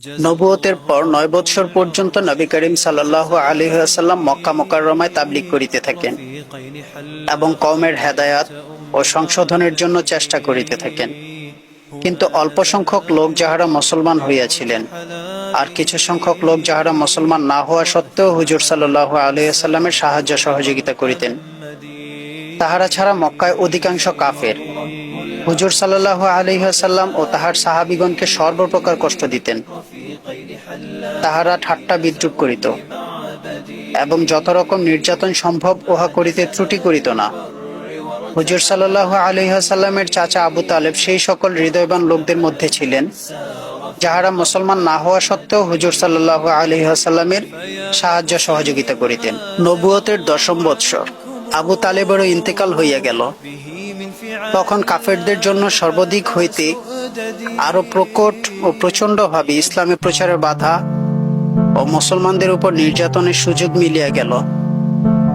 নবুয়তের পর নয় বৎসর পর্যন্ত নবী করিম সাল্লাহ আলহাম মক্কা মোকাররমায় তাবলিগ করিতে থাকেন এবং কওমের হেদায়াত ও সংশোধনের জন্য চেষ্টা করিতে থাকেন। কিন্তু অল্প সংখ্যক লোক যাহারা মুসলমান হইয়াছিলেন আর কিছু সংখ্যক লোক যাহারা মুসলমান না হওয়া সত্ত্বেও হুজুর সাল্লাহ আলহামের সাহায্য সহযোগিতা করিতেন। তাহারা ছাড়া মক্কায় অধিকাংশ কাফের। হুজুর সাল্লাহ আলহাসাল্লাম ও তাহার সাহাবিগণকে সর্বপ্রকার কষ্ট দিতেন। তাহারা ঠাট্টা বিদ্রুপ করিত এবং যত রকম নির্যাতন সম্ভব উহা করিতে ত্রুটি করিত না। হুজুর সাল্লাহ আলহাসাল্লামের চাচা আবু তালেব সেই সকল হৃদয়বান লোকদের মধ্যে ছিলেন, যাহারা মুসলমান না হওয়া সত্ত্বেও হুজুর সাল্লাহ আলহাসাল্লামের সাহায্য সহযোগিতা করিতেন। নবুয়তের দশম বৎসর। আবু তালেবেরও ইন্তেকাল হইয়া গেল। তখন কাফেরদের জন্য সর্বাধিক হইতে আরও প্রকট ও প্রচণ্ড ভাবে ইসলামী প্রচারের বাধা ও মুসলমানদের উপর নির্যাতনের সুযোগ মিলিয়া গেল।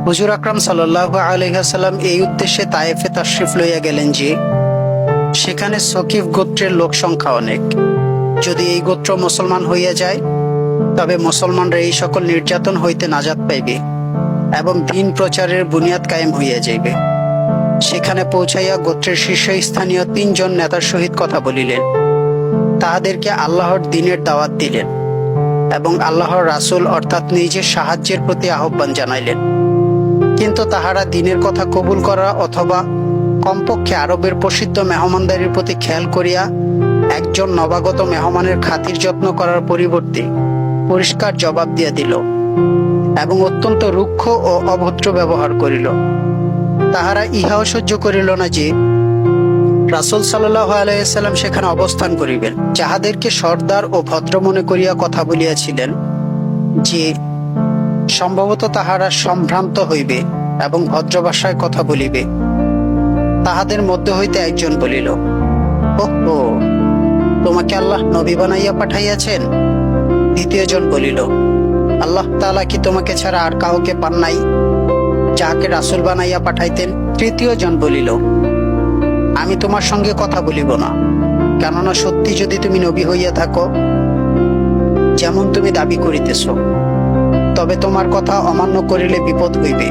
হুজুর আকরাম সাল্লাহ আলহাসাল্লাম এই উদ্দেশ্যে তায়েফে তাশরিফ লইয়া গেলেন যে, সেখানে সকিফ গোত্রের লোক সংখ্যা অনেক। যদি এই গোত্র মুসলমান হইয়া যায়, তবে মুসলমানরা এই সকল নির্যাতন হইতে নাজাত পাইবে এবং দিন প্রচারের বুনিয়াদ কায়েম হইয়া যাইবে। সেখানে পৌঁছাইয়া গোত্রের শীর্ষস্থানীয় তিনজন নেতার সহিত কথা বলিলেন। তাহাদেরকে আল্লাহর দিনের দাওয়াত দিলেন এবং আল্লাহর রাসূল অর্থাৎ নিজের সাহায্যের প্রতি আহ্বান জানাইলেন। কিন্তু তাহারা দিনের কথা কবুল করা অথবা কমপক্ষে আরবের প্রসিদ্ধ মেহমানদারির প্রতি খেয়াল করিয়া একজন নবাগত মেহমানের খাতির যত্ন করার পরিবর্তে পরিষ্কার জবাব দিয়া দিল এবং অত্যন্ত রুক্ষ ও অভদ্র ব্যবহার করিল। তাহারা ইহাও সহ্য করিল না যে, রাসুল সাল্লাহ সেখানে অবস্থান করিবেন। যাহাদেরকে সর্দার ও ভদ্র মনে করিয়া কথা বলিয়াছিলেন যে, সম্ভবত তাহারা সম্ভ্রান্ত হইবে এবং ভদ্র ভাষায় কথা বলিবে। তাহাদের মধ্যে হইতে একজন বলিল ও, তোমাকে আল্লাহ নবী বানাইয়া পাঠাইয়াছেন? দ্বিতীয় জন বলিল, আল্লাহ তাআলা কি তোমাকে ছাড়া আর কাউকে পান নাই? যাহাকে রাসুল বানাইয়া পাঠাইতেন, তৃতীয় জন বলিল, আমি তোমার সঙ্গে কথা বলিব না। কেননা সত্যি যদি তুমি নবী হইয়া থাকো, যেমন তুমি দাবি করিতেছ, তবে তোমার কথা অমান্য করিলে বিপদ হইবে।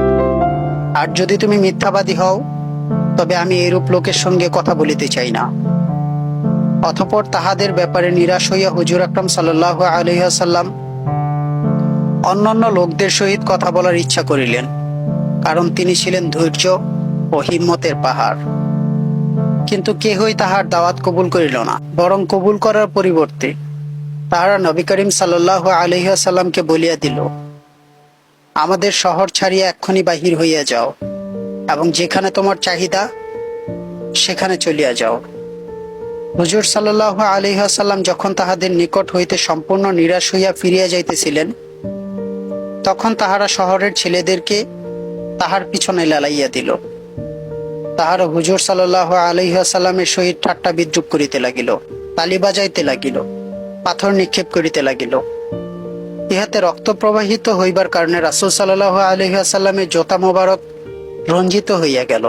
আর যদি তুমি মিথ্যাবাদী হও, তবে আমি এরূপ লোকের সঙ্গে কথা বলিতে চাই না। অথপর তাহাদের ব্যাপারে নিরাশ হইয়া হুজুর আকরাম সাল্লাহ আলহাসাল্লাম অন্যান্য লোকদের সহিত কথা বলার ইচ্ছা করিলেন। কারণ তিনি ছিলেন ধৈর্য ও হিম্মতের পাহাড়। কিন্তু কেহই তাহার দাওয়াত কবুল করিল না, বরং কবুল করার পরিবর্তে তাহারা নবী করিম সাল্লাহ আলহিহাসাল্লামকে বলিয়া দিল, আমাদের শহর ছাড়িয়া এক্ষুনি বাহির হইয়া যাও এবং যেখানে তোমার চাহিদা, সেখানে চলিয়া যাও। হুজুর সাল্লাহ আলহাসাল্লাম যখন তাহাদের নিকট হইতে সম্পূর্ণ নিরাশ হইয়া ফিরিয়া যাইতেছিলেন, তখন তাহারা শহরের ছেলেদেরকে তাহার পিছনে লালাইয়া দিল। তাহার হুজুর সাল্লাহ আলহাসাল্লামের সহিত ঠাট্টা বিদ্রুপ করিতে লাগিল, তালি বাজাইতে লাগিল, পাথর নিক্ষেপ করিতে লাগিল। ইহাতে রক্ত প্রবাহিত হইবার কারণে রাসুল সাল্লাহ আলহাসাল্লামের জোতা মোবারক রঞ্জিত হইয়া গেল।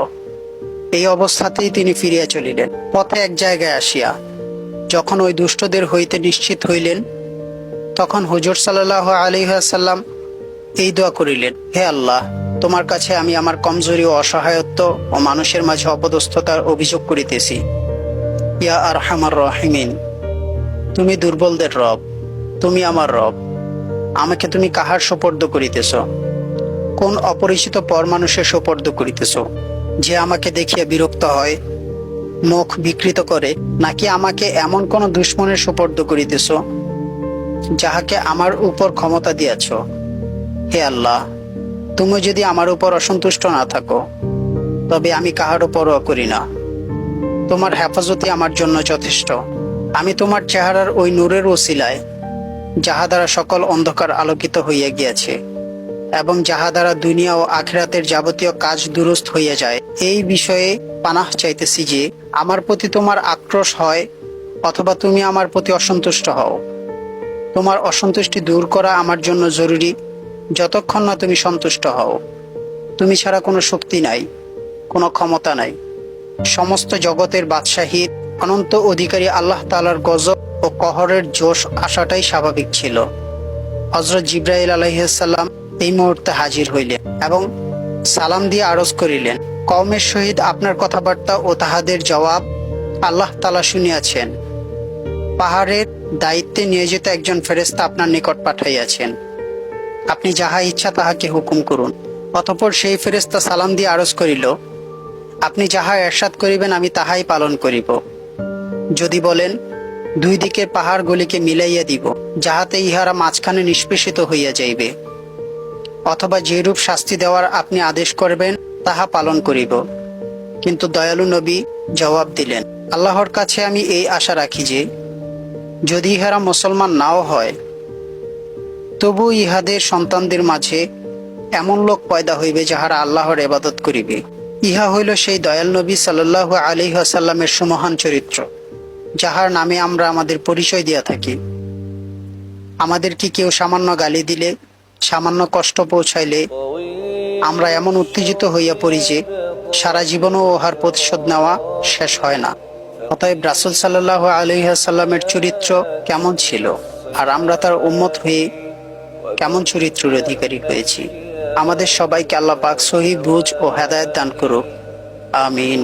এই অবস্থাতেই তিনি ফিরিয়া চলিলেন, পথে এক জায়গায় আসিয়া। যখন ওই দুষ্টদের হইতে নিশ্চিত হইলেন, তখন হুজুর সাল্লাহ আলহাসাল্লাম এই দোয়া করিলেন, হে আল্লাহ তোমার কাছে আমি আমার কমজোরি ও অসহায়ত্ব ও মানুষের মাঝে অপদস্থতার অভিযোগ করিতেছি। ইয়া আর হামার রহিমিন, তুমি দুর্বলদের রব, তুমি আমার রব, আমাকে তুমি কাহার সোপর্দ করিতেছ? কোন অপরিচিত পর মানুষের সোপর্দ করিতেছ? যে আমাকে দেখিয়া বিরক্ত হয়, মুখ বিকৃত করে, নাকি আমাকে এমন কোন দুশ্মনের সোপর্দ করিতেছ, যাহাকে আমার উপর ক্ষমতা দিয়াছ? হে আল্লাহ তুমি যদি আমার উপর অসন্তুষ্ট না থাকো, তবে আমি কাহারও পরোয়া করি না। তোমার হেফাজতি আমার জন্য যথেষ্ট। আমি তোমার চেহারার ওই নূরের ওসিলায়, যাহা দ্বারা সকল অন্ধকার আলোকিত হইয়া গিয়াছে, এবং যাহা দ্বারা দুনিয়া ও আখেরাতের যাবতীয় কাজ দুরস্ত হইয়া যায়, এই বিষয়ে পানাহ চাইতেছি যে, আমার প্রতি তোমার আক্রোশ হয়, অথবা তুমি আমার প্রতি অসন্তুষ্ট হও। তোমার অসন্তুষ্টি দূর করা আমার জন্য জরুরি যতক্ষণ না তুমি সন্তুষ্ট হও, তুমি ছাড়া কোনো শক্তি নাই, কোনো ক্ষমতা নাই। সমস্ত জগতের বাদশাহীর অনন্ত অধিকারী আল্লাহ তালার গজব ও কহরের জোশ আসাটাই স্বাভাবিক ছিল। হজরত জিব্রাইল আলহিসাল্লাম এই মুহূর্তে হাজির হইলেন এবং সালাম দিয়ে আরজ করিলেন, কওমের সহিত আপনার কথাবার্তা ও তাহাদের জবাব আল্লাহ তালা শুনিয়াছেন। পাহাড়ের দায়িত্বে নিয়োজিত একজন ফেরেস্তা আপনার নিকট পাঠাইয়াছেন। আপনি যাহা ইচ্ছা তাহাকে হুকুম করুন। অতঃপর সেই ফেরেস্তা সালাম দিয়ে আরজ করিল, আপনি যাহা এরশাদ করিবেন, আমি তাহাই পালন করিব। যদি বলেন, দুই দিকের পাহাড়গুলিকে মিলাইয়া দিব, যাহাতে ইহারা মাঝখানে নিষ্পেষিত হইয়া যাইবে। অথবা যেরূপ শাস্তি দেওয়ার আপনি আদেশ করবেন, তাহা পালন করিব। কিন্তু দয়ালু নবী জবাব দিলেন, আল্লাহর কাছে আমি এই আশা রাখি যে, যদি ইহারা মুসলমান নাও হয় তবু ইহাদের সন্তানদের মাঝে এমন লোক পয়দা হইবে যাহারা আল্লাহর এবাদত করিবে। ইহা হইল সেই দয়াল নবী সাল্লাহ আলী আসাল্লামের সুমহান চরিত্র, যাহার নামে আমরা আমাদের পরিচয় দিয়া থাকি। আমাদের কি কেউ সামান্য গালি দিলে, সামান্য কষ্ট পৌঁছাইলে আমরা এমন উত্তেজিত হইয়া পড়ি যে সারা জীবনও উহার প্রতিশোধ নেওয়া শেষ হয় না। অতএব রাসুল সাল্লাহ আলহাসাল্লামের চরিত্র কেমন ছিল? আর আমরা তার উন্মত হয়ে কেমন চরিত্রের অধিকারী হয়েছি। আমাদের সবাইকে আল্লাহ পাক সহি বুঝ ও হেদায়ত দান করুক। আমিন।